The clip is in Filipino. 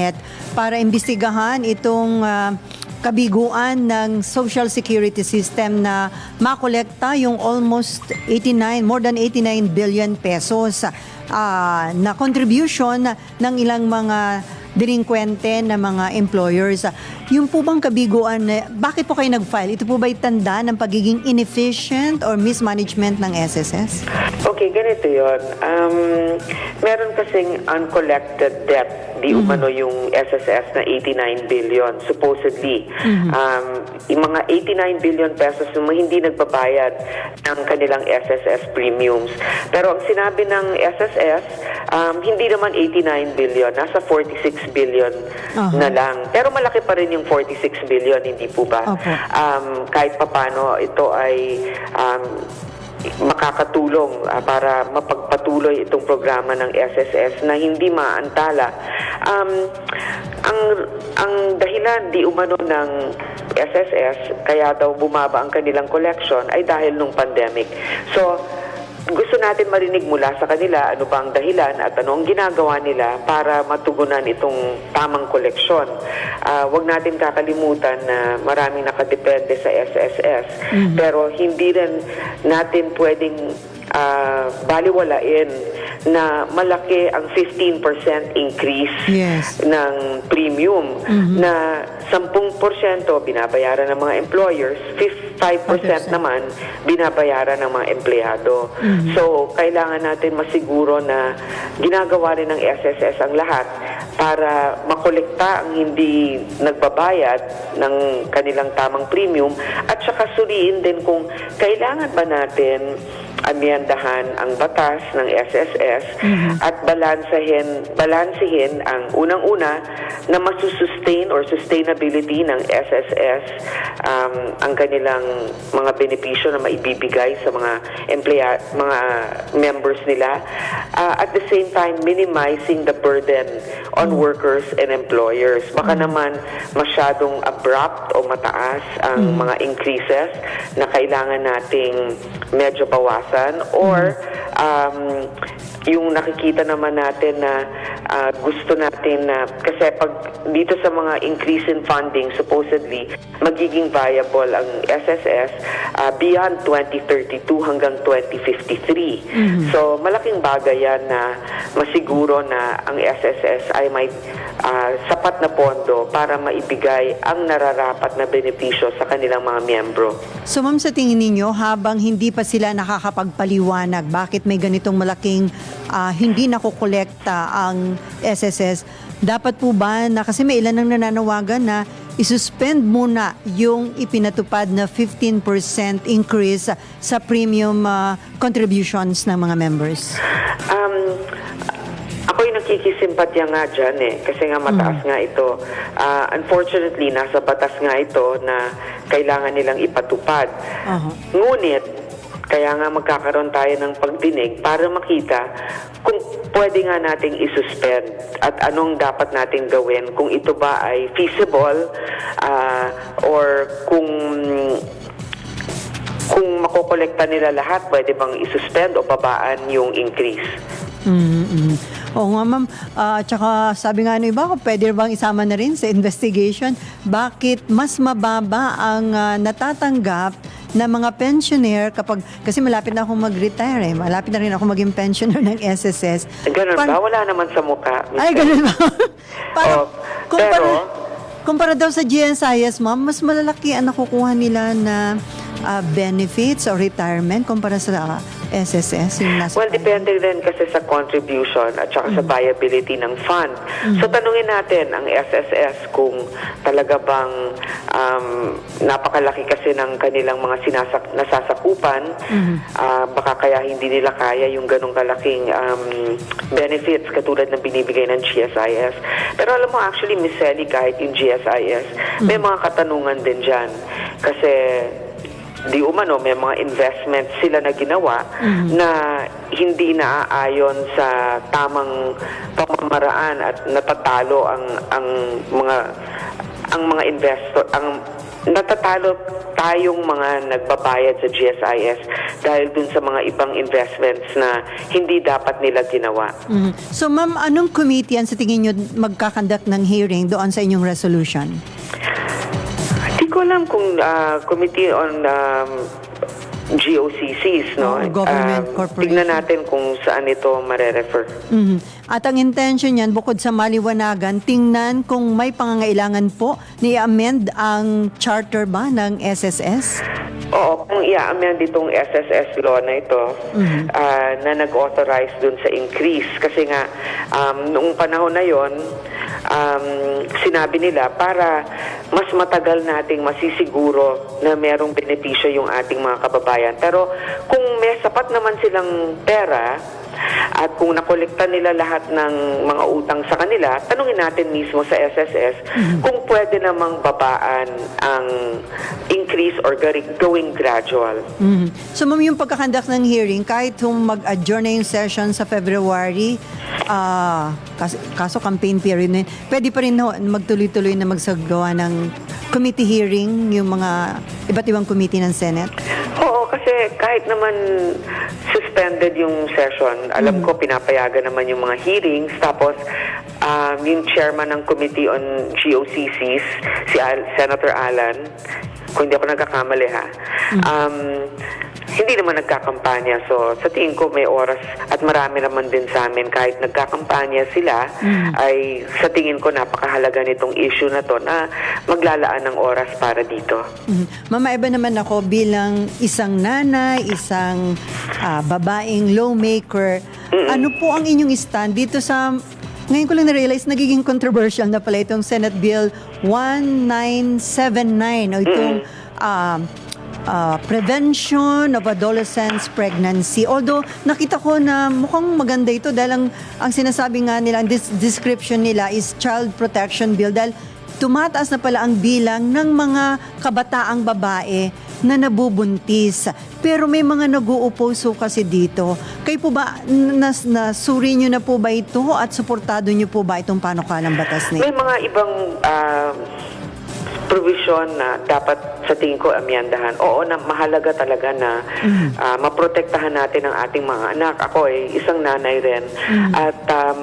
Senate para imbestigahan itong ah, kabiguan ng Social Security System na makolekta yung almost 89, more than 89 billion pesos. Ah, na contribution ng ilang mga delinkwente na mga employers. Yung po bang kabiguan, na- bakit po kayo nag-file? Ito po ba'y tanda ng pagiging inefficient or mismanagement ng SSS? Okay, ganito yon. Um, meron kasing uncollected debt, di umano yung SSS na 89 billion, supposedly. Um, yung mga 89 billion pesos yung hindi nagbabayad ng kanilang SSS premiums. Pero ang sinabi ng SSS, um, hindi naman 89 billion, nasa 46 billion Aha. na lang. Pero malaki pa rin yung 46 billion, hindi po ba? Opo. um, kahit papano ito ay um, makakatulong ah, para mapagpatuloy itong programa ng SSS na hindi maantala. Um, ang ang dahilan di umano ng SSS kaya daw bumaba ang kanilang collection ay dahil nung pandemic. So gusto natin marinig mula sa kanila ano ba ang dahilan at ano ang ginagawa nila para matugunan itong tamang koleksyon. Ah, wag natin kakalimutan na maraming nakadepende sa SSS pero hindi rin natin pwedeng ah, baliwalain na malaki ang 15% increase Yes. ng premium na 10% binabayaran ng mga employers, 5% naman binabayaran ng mga empleyado. So, kailangan natin masiguro na ginagawa rin ng SSS ang lahat para makolekta ang hindi nagbabayad ng kanilang tamang premium at saka suriin din kung kailangan ba natin amyendahan ang batas ng SSS at balansehin balansehin ang unang-una na masusustain or sustainability ng SSS um, ang kanilang mga benepisyo na maibibigay sa mga empleya, mga members nila Uh, at the same time minimizing the burden on workers and employers. Baka naman masyadong abrupt o mataas ang mga increases na kailangan nating medyo bawasan or um, yung nakikita naman natin na ah, gusto natin na kasi pag dito sa mga increase in funding supposedly magiging viable ang SSS ah, beyond 2032 hanggang 2053. So malaking bagay yan na masiguro na ang SSS ay may ah, sapat na pondo para maibigay ang nararapat na benepisyo sa kanilang mga miyembro. So ma'am, sa tingin ninyo, habang hindi pa sila nakakapagpaliwanag, bakit may ganitong malaking ah, hindi nakokolekta ang SSS, dapat po ba na, kasi may ilan nang nananawagan na isuspend muna yung ipinatupad na 15% increase sa premium ah, contributions ng mga members? Um, ako'y nakikisimpatya nga dyan eh, kasi nga mataas nga ito. Ah, unfortunately, nasa batas nga ito na kailangan nilang ipatupad. Aha. Ngunit, kaya nga magkakaroon tayo ng pagdinig para makita kung pwede nga nating isuspend at anong dapat nating gawin kung ito ba ay feasible ah, or kung kung makokolekta nila lahat, pwede bang isuspend o babaan yung increase? mm Oo nga ma'am, Ah, tsaka sabi nga ng iba, kung pwede bang isama na rin sa investigation, bakit mas mababa ang ah, natatanggap na mga pensioner kapag, kasi malapit na akong mag-retire eh, malapit na rin ako maging pensioner ng SSS. Ganun Pan- ba? Wala naman sa mukha. Ay, ganun ba? Parang, Oh, kumpara, pero- kumpara daw sa GNSIS, ma'am, mas malalaki ang nakukuha nila na ah, benefits or retirement kumpara sa ah, SSS. Yung nasa Well, depende rin kasi sa contribution at saka sa viability ng fund. So, tanungin natin ang SSS kung talaga bang um, napakalaki kasi ng kanilang mga sinasak nasasakupan. Ah, baka kaya hindi nila kaya yung ganong kalaking um, benefits katulad ng binibigay ng GSIS. Pero alam mo, actually, Miss Sally, kahit yung GSIS, may mga katanungan din dyan. Kasi di umano may mga investments sila na ginawa na hindi naaayon sa tamang pamamaraan at natatalo ang ang mga ang mga investor ang natatalo tayong mga nagbabayad sa GSIS dahil dun sa mga ibang investments na hindi dapat nila ginawa. Mhm. So ma'am, anong committee yan sa tingin nyo magkakandak ng hearing doon sa inyong resolution? Ko alam kung ah, Committee on um, GOCCs, no? Oo, Government Ah, Corporation. Tignan natin kung saan ito mare-refer. Mhm. At ang intention niyan, bukod sa maliwanagan, tingnan kung may pangangailangan po ni amend ang charter ba ng SSS? Oo, kung i-amend itong SSS law na ito ah, na nag-authorize dun sa increase kasi nga um, noong panahon na yon um, sinabi nila para mas matagal nating masisiguro na merong benepisyo yung ating mga kababayan. Pero kung may sapat naman silang pera at kung nakolekta nila lahat ng mga utang sa kanila, tanungin natin mismo sa SSS kung pwede namang babaan ang increase or going gradual. Mhm. So ma'am, yung pagkakandak ng hearing, kahit kung mag-adjourn na yung session sa February, ah, kaso, kaso campaign period na yun, pwede pa rin ho, magtuloy-tuloy na magsagawa ng committee hearing, yung mga iba't ibang committee ng Senate? Oo, kasi kahit naman suspended yung session, alam ko pinapayagan naman yung mga hearings, tapos um, yung chairman ng Committee on GOCCs, si Al- Senator Alan, kung hindi ako nagkakamali ha, um, hindi naman nagkakampanya. So, sa tingin ko may oras at marami naman din sa amin kahit nagkakampanya sila, ay sa tingin ko napakahalaga nitong issue na to na maglalaan ng oras para dito. Mhm. Mama, iba naman ako bilang isang nanay, isang ah, babaeng lawmaker. Ano po ang inyong stand dito sa... Ngayon ko lang na-realize, nagiging controversial na pala itong Senate Bill 1979 o itong ah, ah, Prevention of Adolescents Pregnancy. Although, nakita ko na mukhang maganda ito dahil ang, ang sinasabi nga nila, ang dis- description nila is Child Protection Bill dahil tumataas na pala ang bilang ng mga kabataang babae na nabubuntis. Pero may mga nag-uuposo kasi dito. Kayo po ba, nas, nasuri nyo na po ba ito at suportado nyo po ba itong panukalang batas na May ito? mga ibang ah, provision na dapat sa tingin ko amyandahan. Oo na mahalaga talaga na ah, maprotektahan natin ang ating mga anak. Ako ay isang nanay rin. At um,